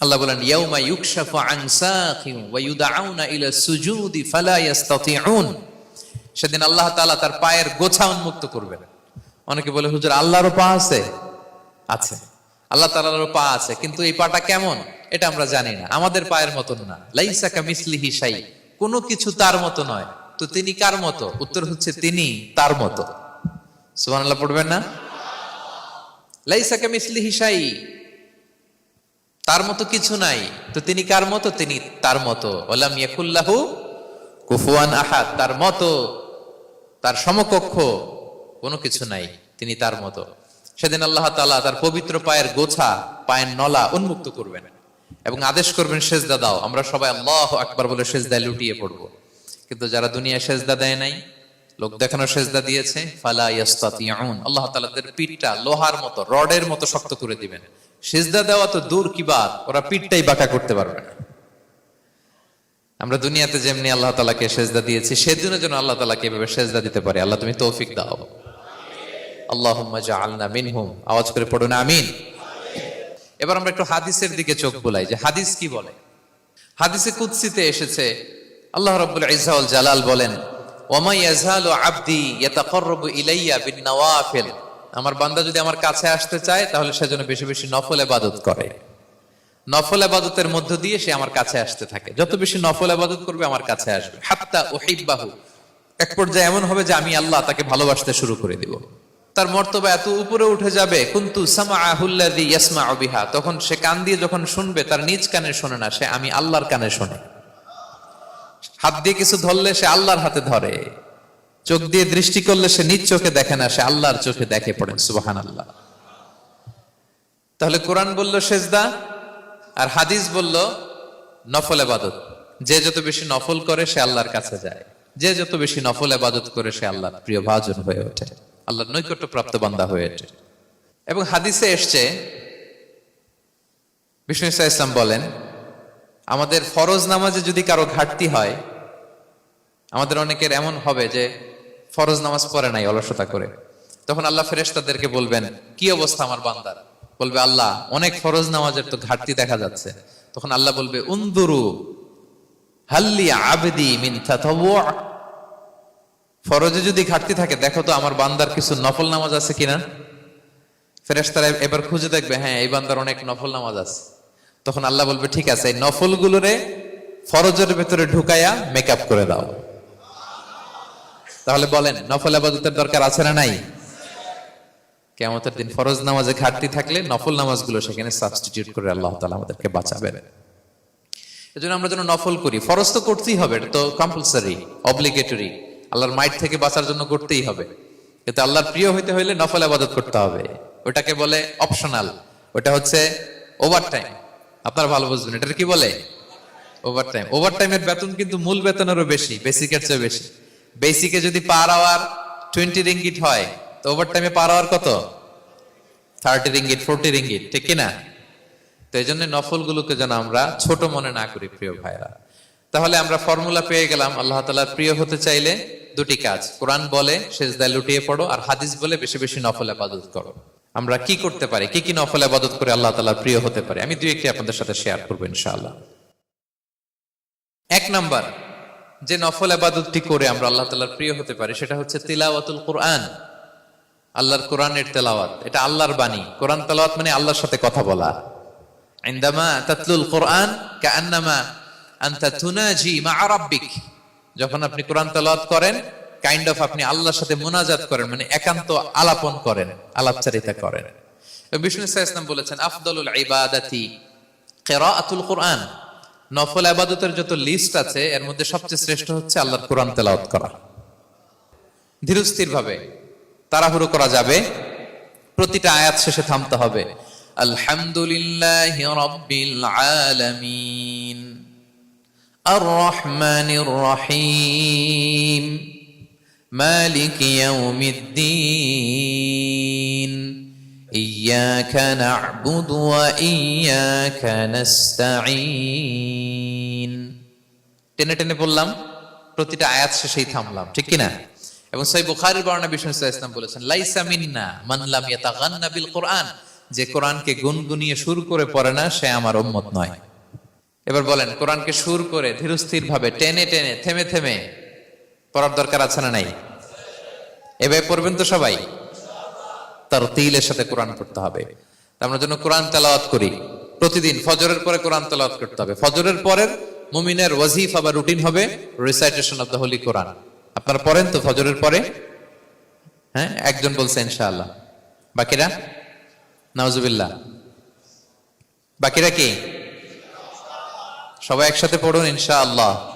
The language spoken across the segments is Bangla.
আল্লাহ বলেন, ইয়াউমা ইউকশাফু আন সাকিন ওয়া ইউদআউনা ইলা সুজুদি ফালা ইস্তাতিউন সেদিন আল্লাহ তাআলা তার পায়ের গোছা উন্মুক্ত করবেন। অনেকে বলে, হুজুর, আল্লাহরও পা আছে? আছে। আল্লাহ তাআলারও পা আছে, কিন্তু এই পাটা কেমন? এটা আমরা জানি না। আমাদের পায়ের মতন না। লাইসা কামিসলিহি শাই। কোনো কিছু তার মতো নয়। তো তিনি কার মতো? উত্তর হচ্ছে, তিনি তার মতো। সুবহানাল্লাহ, পড়বেন না? লাইসা কামিসলিহি শাই। তার মতো কিছু নাই। তো তিনি কার মতো? তিনি তার মতো। ওলাম ইয়াকুল্লাহু কুফুয়ান আহাদ। তার মতো, তার সমকক্ষ কোনো কিছু নাই। তিনি তার মতো। সেদিন আল্লাহ তাআলা তার পবিত্র পায়ের গোছা, পায়ের নলা উন্মুক্ত করবেন এবং আদেশ করবেন, সেজদা দাও। আমরা সবাই আল্লাহ আকবার বলে সেজদায় লুটিয়ে পড়ব। কিন্তু যারা দুনিয়া সেজদা দেয় নাই, লোক দেখানো সেজদা দিয়েছে, ফালা ইয়াস্তাতিউন। আল্লাহ তাআলা তাদের পিঠটা লোহার মতো, রডের মতো শক্ত করে দিবেন। সেজদা দেওয়া তো দূর কি বাদ ওরা পিঠটাই বাঁকা করতে পারবে না। আমরা দুনিয়াতে যেমনি আল্লাহ তালাকে সেজদা দিয়েছি সেদিনের জন্য আল্লাহ তালাকে এভাবে সেজদা দিতে পারে। আল্লাহ তুমি তৌফিক দাও। আল্লাহ জাআলনা মিনহুম। আওয়াজ করে পড়ুন আমিন। এবার আমরা একটু হাদিসের দিকে চোখ বুলাই যে হাদিস কি বলে? হাদিসে কুদসিতে এসেছে আল্লাহ রাব্বুল ইজ্জাউল জালাল বলেন ওমা ইয়াজালু আবদি ইয়াতাকাররাবু ইলাইয়া বিন নওয়াফিল। আমার বান্দা যদি আমার কাছে আসতে চায়, তাহলে সেজন্য বেশি বেশি নফল ইবাদত করে। নফল আবাদতের মধ্য দিয়ে সে আমার কাছে আসতে থাকে। যত বেশি নফল আবাদত করবে, আমার কাছে আসবে। হাত্তা ওহিব্বাহু এক পর্যায়ে এমন হবে যে আমি আল্লাহ তাকে ভালোবাসতে শুরু করে দিব। তার মর্তবা এত উপরে উঠে যাবে, কুন্তু সামাআহুল্লাযী ইয়াসমাউ বিহা। তখন সে কান দিয়ে যখন শুনবে, তার নিজ কানে শোনে না, সে আমি আল্লাহর কানে শোনে। হাত দিয়ে কিছু ধরলে সে আল্লাহর হাতে ধরে। চোখ দিয়ে দৃষ্টি করলে সে নিজ চোখে দেখে না, সে আল্লাহর চোখে দেখে পড়েন সুবাহান আল্লাহ তাহলে কোরআন বলল সেজদা, আর হাদিস বলল নফল আবাদত যে যত বেশি নফল করে, সে আল্লাহর কাছে যায়। যে যত বেশি নফল আবাদত করে, সে আল্লাহর প্রিয় ভাজন হয়ে ওঠে। আল্লাহর নৈকট্য প্রাপ্ত বান্দা হয়ে ওঠে। এবং হাদিসে এসছে, বিষ্ণু ইসা ইসলাম বলেন, আমাদের ফরজ নামাজে যদি কারও ঘাটতি হয়, আমাদের অনেকের এমন হবে যে ফরজ নামাজ পড়ে নাই, অলসতা করে। তখন আল্লাহ ফেরেশতাদেরকে বলবেন, কি অবস্থা আমার বান্দার? বলবে, আল্লাহ, অনেক ফরজ নামাজের তো ঘাটতি দেখা যাচ্ছে। তখন আল্লাহ বলবে, উন্দুরু হাল্লি আবেদি মিন ফরজে যদি ঘাটতি থাকে, দেখো তো আমার বান্দার কিছু নফল নামাজ আছে কিনা? ফেরেশতারা এবার খুঁজে দেখবে হ্যাঁ এই বান্দার অনেক নফল নামাজ আছে। তখন আল্লাহ বলবে, ঠিক আছে, এই নফল গুলোরে ফরজের ভেতরে ঢুকায়া মেকআপ করে দাও। তাহলে বলেন, নফল আবাদতের দরকার আছে না নাই? কেমতের দিন ফরজ নামাজে ঘাটতি থাকলে নফল নামাজগুলো সেখানে সাবস্টিটিউট করে আল্লাহ তালা আমাদেরকে বাঁচাবেন। এজন্য আমরা যেন নফল করি। ফরজ তো করতেই হবে, এটা তো কম্পালসারি অব্লিগেটরি আল্লাহর মাইট থেকে বাঁচার জন্য করতেই হবে। কিন্তু আল্লাহর প্রিয় হইতে হইলে নফল আবাদত করতে হবে। ওটাকে বলে অপশনাল ওটা হচ্ছে ওভার টাইম আপনারা ভালো বুঝবেন এটা কি বলে? ওভার টাইম ওভার টাইমের বেতন কিন্তু মূল বেতনেরও বেশি বেসিকের চেয়ে বেশি। বেসিকে যদি পার আওয়ার টোয়েন্টি রিঙ্গিট হয় তো ওভার টাইমে পার আওয়ার কত? থার্টি রিঙ্গিট ফোরটি রিঙ্গিট ঠিক কিনা? তো এই জন্য নফল গুলোকে যেন আমরা ছোট মনে না করি প্রিয় ভাইরা তাহলে আমরা ফর্মুলা পেয়ে গেলাম আল্লাহ তালার প্রিয় হতে চাইলে দুটি কাজ। কোরআন বলে সেজদায় লুটিয়ে পড়ো আর হাদিস বলে বেশি বেশি নফল আবাদত করো। আমরা কি করতে পারি? কি কি নফল আবাদত করে আল্লাহ তালার প্রিয় হতে পারে? আমি দুই একটি আপনাদের সাথে শেয়ার করব ইনশাআল্লাহ। এক নাম্বার যে নফল আবাদতটি করে আমরা আল্লাহ তালার প্রিয় হতে পারি, সেটা হচ্ছে তিলাওয়াতুল কোরআন। আল্লাহর কোরআনের তেলাওয়াত, এটা আল্লাহর বাণী। কোরআন তেলাওয়াত মানে আল্লাহর সাথে কথা বলা। ইনদামা তাতলুল কোরআন, কাআন্নামা আনতা তুনাজি মা রাব্বিক। যখন আপনি কোরআন তেলাওয়াত করেন, কাইন্ড অফ আপনি আল্লাহর সাথে মুনাজাত করেন মানে একান্ত আলাপন করেন, আলাপচারিতা করেন। বিষ্ণু ইসলাম বলেছেন, আফদলুল ইবাদাতি কিরাআতুল কোরআন। নফল আবাদতের যত লিস্ট আছে, এর মধ্যে সবচেয়ে শ্রেষ্ঠ হচ্ছে আল্লাহর কোরআন তেলাওয়াত করা। ধীরস্থির ভাবে তাড়াহুড়ো করা যাবে, প্রতিটা আয়াত শেষে থামতে হবে। আলহামদুলিল্লাহ আলামিন। আর রহমানির রহিম। মালিক ইয়াউমিদ্দিন। إياك نعبد وإياك نستعين টেনে টেনে বললাম প্রতিটা আয়াত শেষেই থামলাম ঠিক কিনা এবং সই বুখারীর বর্ণনা বিষ্ণু ইসলাম বলেছেন লাইসা মিন্না মান লাম ইয়াতাগান্না বিল কোরআন যে কোরআনকে গুনগুনিয়ে সুর করে পড়ে না সে আমার উম্মত নয় এবার বলেন কোরআনকে সুর করে ধীরস্থির ভাবে টেনে টেনে থেমে থেমে পড়ার দরকার আছে না নাই এভাবে পড়বেন তো সবাই তার তিলের সাথে কোরআন পড়তে হবে। আমরা জন্য কোরআন তেলাওয়াত করি। প্রতিদিন ফজরের পরে কোরআন তেলাওয়াত করতে হবে। ফজরের পরের মুমিনের ওয়াজিফা বা রুটিন হবে recitation of the holy Quran আপনারা পড়েন তো ফজরের পরে? হ্যাঁ একজন বলছে ইনশাআল্লাহ। বাকিরা? নাউজুবিল্লাহ। বাকিরা কি? সবাই একসাথে পড়ুন ইনশাআল্লাহ।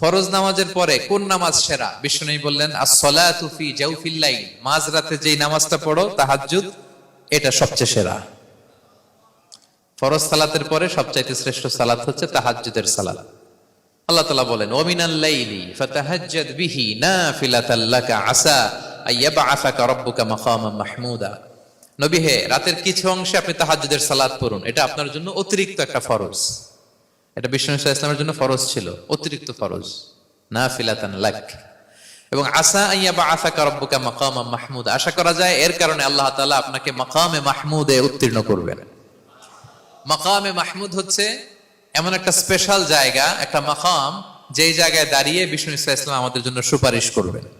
ফরজ নামাজের পরে কোন নামাজ সেরা? বিষ্ণু বললেন মাঝরাতে যেই নামাজটা পড়ো, তাহাজ্জুদ, এটা সবচেয়ে সেরা। ফরজ সালাতের পরে সবচাইতে শ্রেষ্ঠ সালাত হচ্ছে তাহাজ্জুদের সালাত। আল্লাহ বলেন মাহমুদা। হে, রাতের কিছু অংশে আপনি পড়ুন। এটা আপনার জন্য অতিরিক্ত একটা ফরজ। এটা বিষ্ণু ইসলামের জন্য ফরজ ছিল, অতিরিক্ত ফরজ। নাফিলাতান লাক। এবং আসা আইয়াবআসাকা রাব্বুকা মাকামান মাহমুদ। আশা করা যায় এর কারণে আল্লাহ তাআলা আপনাকে মাকামে মাহমুদে উত্তীর্ণ করবেন। মাকামে মাহমুদ হচ্ছে এমন একটা স্পেশাল জায়গা, একটা মাকাম, যেই জায়গায় দাঁড়িয়ে বিষ্ণু ইসলাম আমাদের জন্য সুপারিশ করবেন।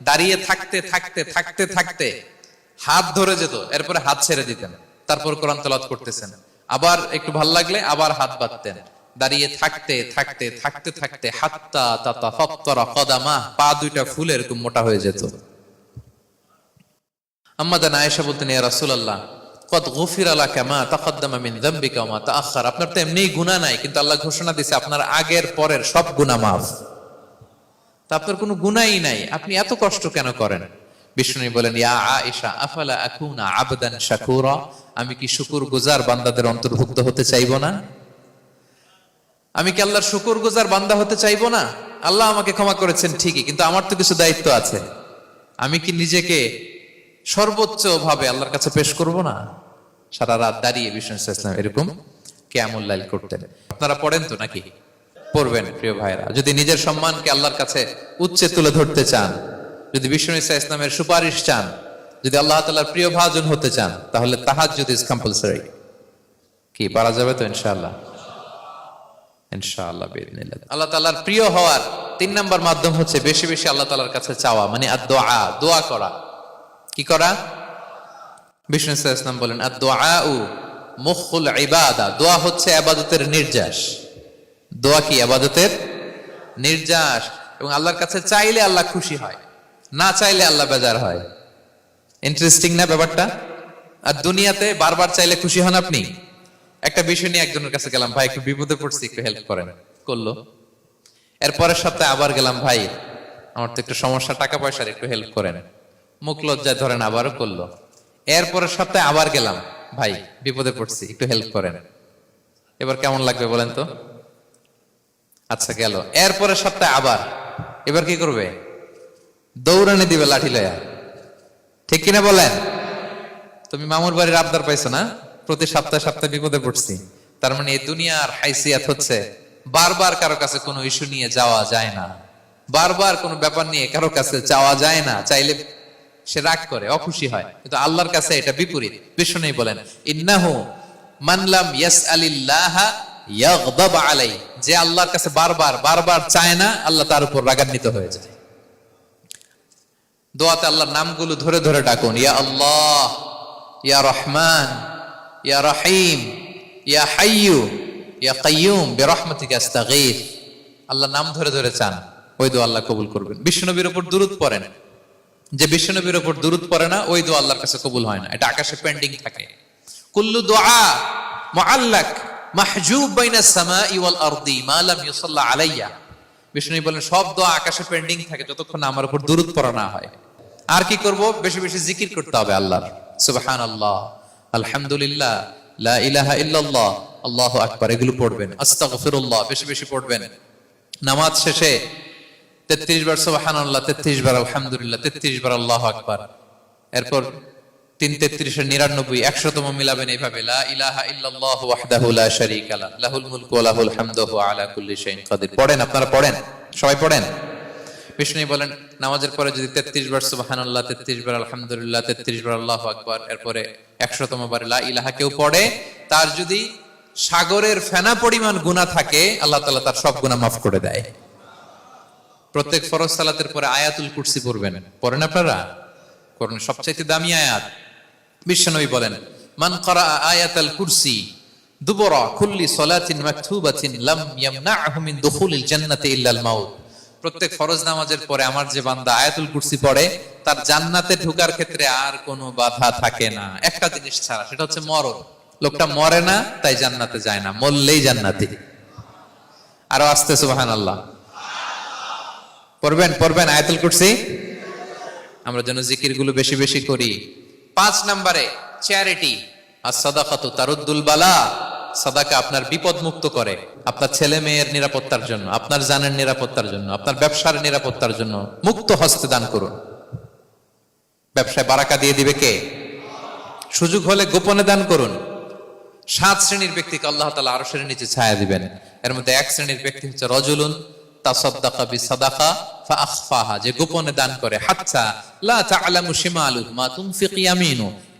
দাঁড়িয়ে থাকতে থাকতে থাকতে থাকতে হাত ধরে যেত, এরপরে হাত ছেড়ে দিতেন, তারপর কোরআন তেলাওয়াত করতেছেন। আবার একটু ভালো লাগলে আবার হাত বাঁধতেন। দাঁড়িয়ে থাকতে থাকতে থাকতে থাকতে হাত্তা তাতা পা দুইটা ফুলে এরকম মোটা হয়ে যেত। আপনার তো এমনিই গুনাহ নাই, কিন্তু আল্লাহ ঘোষণা দিয়েছে আপনার আগের পরের সব গুনাহ মাফ। তা আপনার কোনো গুনাহই নাই। আপনি এত কষ্ট কেন করেন? বিষ্ণু বলেন, ইয়া আয়েশা, আফালা আকুনা আবদান শাকুরা? আমি কি শুকুর গুজার বান্দাদের অন্তর্ভুক্ত হতে চাইব না? আমি কি আল্লাহর শুকুর গুজার বান্দা হতে চাইব না? আল্লাহ আমাকে ক্ষমা করেছেন ঠিকই, কিন্তু আমার তো কিছু দায়িত্ব আছে। আমি কি নিজেকে সর্বোচ্চ ভাবে আল্লাহর কাছে পেশ করব না? সারা রাত দাঁড়িয়ে বিষ্ণু ইসলাম এরকম কেমন লাইল করতেন। আপনারা পড়েন তো নাকি? পড়বেন, প্রিয় ভাইরা যদি নিজের সম্মানকে আল্লাহর কাছে উচ্চে তুলে ধরতে চান, যদি বিষ্ণু ইসা ইসলামের সুপারিশ চান, যদি আল্লাহ তালার প্রিয় ভাজন হতে চান, তাহলে তাহাজ যদি কম্পালসারি কি, পারা যাবে তো ইনশাআল্লাহ? ইনশাআল্লাহ আল্লাহ তাআলার প্রিয় হওয়ার তিন নাম্বার মাধ্যম হচ্ছে বেশি বেশি আল্লাহ তাআলার কাছে চাওয়া মানে আদ-দোয়া, দোয়া করা। কি করা? বিষ্ণু ইসলাম বলেন আদ-দোয়া মুখুল ইবাদা, দোয়া হচ্ছে আবাদতের নির্যাস। দোয়া কি? আবাদতের নির্যাস। এবং আল্লাহর কাছে চাইলে আল্লাহ খুশি হয়, না চাইলে আল্লাহ বেজার হয়। ইন্টারেস্টিং না ব্যাপারটা? আর দুনিয়াতে বারবার চাইলে খুশি হন আপনি? একটা বিষয় নিয়ে একজনের কাছে গেলাম, ভাই, একটু বিপদে পড়ছি, একটু হেল্প করেন। করল। এরপরের সপ্তাহে আবার গেলাম, ভাই, আমার তো একটু সমস্যা টাকা পয়সার একটু হেল্প করেন। মুখ লজ্জায় ধরেন, আবারও করল। এরপরের সপ্তাহে আবার গেলাম, ভাই, বিপদে পড়ছি, একটু হেল্প করেন। এবার কেমন লাগবে বলেন তো? আচ্ছা গেল। এরপরের সপ্তাহে আবার। এবার কি করবে? দৌড়ানি দিবে লাঠি লয়া। ঠিক কিনা বলেন? তুমি মামুর বাড়ির আবদার পাইছো না? প্রতি সপ্তাহে সপ্তাহে বিপদে পড়ছি। তার মানে এই দুনিয়ার হাইসিয়াত হচ্ছে, বারবার কারও কাছে কোনো ইস্যু নিয়ে যাওয়া যায় না। বারবার কোনো ব্যাপার নিয়ে কারও কাছে যাওয়া যায় না। চাইলে সে রাগ করে, অখুশি হয়। কিন্তু আল্লাহর কাছে এটা বিপরীত। বিষ্ণু বলেন, ইন্নাহু মানলাম ইয়াস আলিল্লাহ ইয়াগদাব আলাই, যে আল্লাহর কাছে বারবার বারবার চায় না, আল্লাহ তার উপর রাগান্বিত হয়ে যায়। দোয়াতে আল্লাহর নামগুলো ধরে ধরে ডাকুন, ইয়া আল্লাহ, ইয়া রহমান, ইয়া রহিম, ইয়া হাইয়ু, ইয়া কাইয়ুম আল্লাহ নাম ধরে ধরে চান, ওই দোয়া আল্লাহ কবুল করবেন। বিশ্বনবীর উপর দুরুদ না। যে বিশ্বনবীর উপর দুরুদ পড়ে না, ওই দোয়া আল্লাহর কাছে কবুল হয় না। এটা আকাশে পেন্ডিং থাকে। কুল্লু দোয়া, মুআল্লাক মাহজুব বাইনা সামাই ওয়াল আরদি মা ইউসাল্লা আলাইয়া। বিষ্ণু বলেন, সব দোয়া আকাশে পেন্ডিং থাকে, যতক্ষণ আমার উপর দুরুদ পড়া না হয়। আর কি করব? বেশি বেশি জিকির করতে হবে আল্লাহর। সুবহান আল্লাহ আলহামদুলিল্লাহ। লা ইলাহা ইল্লাল্লাহ। আল্লাহু আকবার, এগুলো পড়বেন। আস্তাগফিরুল্লাহ, বেশি বেশি পড়বেন। নামাজ শেষে 33 বার সুবহানাল্লাহ 33 বার আলহামদুলিল্লাহ 33 বার আল্লাহু আকবার। এরপর তিন তেত্রিশের নিরানব্বই, একশোতম মিলাবেন এইভাবে পড়েন, আপনারা পড়েন? সবাই পড়েন? বিষ্ণু বলেন, নামাজের পরে যদি তেত্রিশ বার তেত্রিশ বার আলহামদুলিল্লাহ, তেত্রিশ বার আল্লাহু আকবার, এরপরে একশোতম বার ইলাহা কেউ পড়ে, তার যদি সাগরের ফেনা পরিমাণ গুনাহ থাকে, আল্লাহ তাআলা তার সব গুনাহ মাফ করে দেয়। প্রত্যেক ফরজ সালাতের পরে আয়াতুল কুরসি পড়বেন। পড়েন আপনারা? করুন সবচাইতে দামি আয়াত। বিশ্বনবী বলেন, মান করা আয়াতাল কুরসি, দুবরা কুল্লি সলাতিন মাকতুবাতিন লাম ইয়ামনাহু মিন দুখুলিল জান্নাতি ইল্লাল মাউত। প্রত্যেক ফরজ নামাজের পরে আমার যে বান্দা আয়াতুল কুরসি পড়ে, তার জান্নাতে ঢোকার ক্ষেত্রে আর কোনো বাধা থাকে না। একটা জিনিস ছাড়া, সেটা হচ্ছে মরণ। লোকটা মরে না, তাই জান্নাতে যায় না, মরলেই জান্নাতি। আরও আসতে, সুবহানাল্লাহ। পড়বেন পড়বেন আয়াতুল কুরসি? আমরা যেন জিকিরগুলো বেশি বেশি করি। পাঁচ নম্বরে চ্যারিটি আর সাদাকাতু তারুদ্দুল বালা, সাদাকা আপনার বিপদ মুক্ত করে। আপনার ছেলে মেয়ের নিরাপত্তার জন্য, আপনার জানের নিরাপত্তার জন্য, আপনার ব্যবসার নিরাপত্তার জন্য মুক্ত হস্তে দান করুন। ব্যবসায় বারাকা দিয়ে দিবে কে? সুযোগ হলে গোপনে দান করুন। সাত শ্রেণির ব্যক্তিকে আল্লাহ তালা আরও শ্রেণির নিচে ছায়া দিবেন। এর মধ্যে এক শ্রেণির ব্যক্তি হচ্ছে রজুলুন। যে গোপনে দান করে।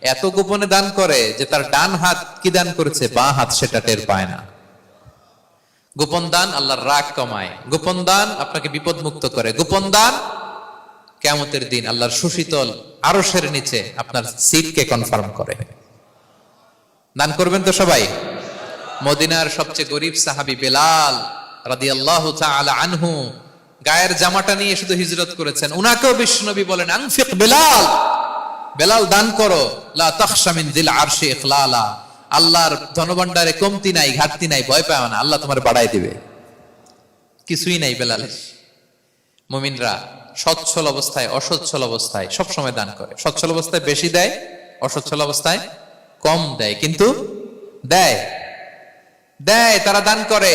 এত গোপনে দান করে যে তার ডান হাত কি দান করেছে? হাত সেটা টের পায় না। গোপন দান আল্লাহর রাগ কমায়। গোপন দান আপনাকে বিপদ মুক্ত করে। গোপন দান কেমতের দিন আল্লাহর সুশীতল আরশের নিচে আপনার সিটকে কনফার্ম করে। দান করবেন তো সবাই? মদিনার সবচেয়ে গরিব সাহাবী বেলাল রাদিয়াল্লাহু তাআলা আনহু, গায়ের জামাটা নিয়ে শুধু হিজরত করেছেন। উনাকেও বিশ্বনবী বলেন, আনফিক বেলাল বেলাল দান করো, লা তাখশা মিন দিল আরশি ইখলালা। আল্লাহর ধনভাণ্ডারে কমতি নাই, ঘাটতি নাই, ভয় পাও না, আল্লাহ তোমার বাড়াই দিবে। কিছুই নাই বেলালের। মুমিনরা সচ্ছল অবস্থায়, অসচ্ছল অবস্থায় সব সময় দান করে। সচ্ছল অবস্থায় বেশি দেয়, অসচ্ছল অবস্থায় কম দেয়, কিন্তু দেয়। দেয়, তারা দান করে।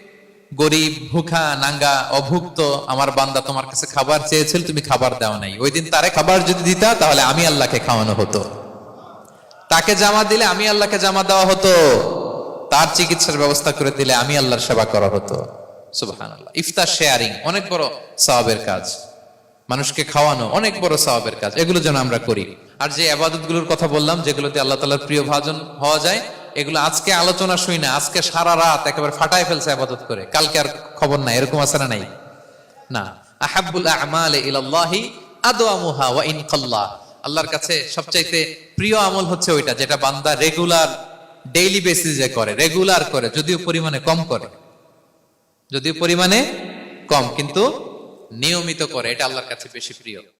গরিব, ভুখা, নাঙ্গা, অভুক্ত, আমার বান্দা তোমার কাছে খাবার চেয়েছিল, তুমি খাবার দাও নাই। ওই দিন তারে খাবার যদি দিতা, তাহলে আমি আল্লাহকে খাওয়ানো হতো। তাকে জামা দিলে আমি আল্লাহকে জামা দেওয়া হতো। তার চিকিৎসার ব্যবস্থা করে দিলে আমি আল্লাহর সেবা করা হতো। সুবহানাল্লাহ। ইফতার শেয়ারিং, অনেক বড় সওয়াবের কাজ। মানুষকে খাওয়ানো, অনেক বড় সওয়াবের কাজ। এগুলো যেন আমরা করি। আর যে আবাদতগুলোর কথা বললাম, যেগুলোতে আল্লাহ তালার প্রিয় ভাজন হওয়া যায় এগুলো আজকে আলোচনা শুই না, আজকে সারা রাত একেবারে ফাটায় ফেলছে আবাদত করে। কালকে আর খবর নাই, এরকম আছে নাই? না। ইলাল্লাহি আদওয়ামুহা ওয়া ইন আল্লাহর কাছে সবচাইতে প্রিয় আমল হচ্ছে ওইটা, যেটা বান্দা রেগুলার, ডেইলি বেসিসে করে, রেগুলার করে, যদিও পরিমাণে কম করে। যদিও পরিমাণে কম, কিন্তু নিয়মিত করে, এটা আল্লাহর কাছে বেশি প্রিয়।